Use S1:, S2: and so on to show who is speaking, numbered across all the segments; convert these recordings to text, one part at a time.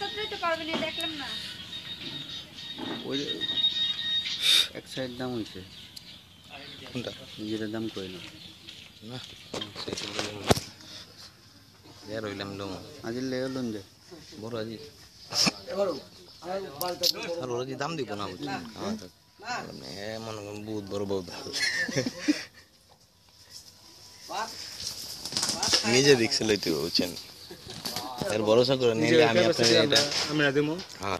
S1: সাথে তো পারবে না দেখলাম না।
S2: ওই এক সাইড দাম হয়েছে।
S3: কোনটা?
S2: নিজের দাম কই না
S3: না সেটা লইলাম এর হইলাম লম।
S2: আজি লেগে লোন যে
S3: বড় আজি। আর ওরা যে দাম দিব না মনে করেন বহুত বড় বহুত ভালো। নিজে রিক্সে লইতে হবে, বুঝছেন? এর ভরসা করে নিলে আমি আপনার এটা
S4: আমরা দেবো।
S3: হ্যাঁ।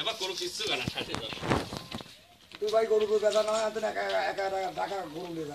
S5: এবার কোনো কিছু না ঠান্ডা যাবে
S6: তুই ভাই গরু নয় এত একা একা টাকা গরু নেবে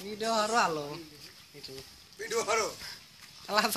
S6: video haru halo.
S7: Itu. Video
S6: haru. Kelas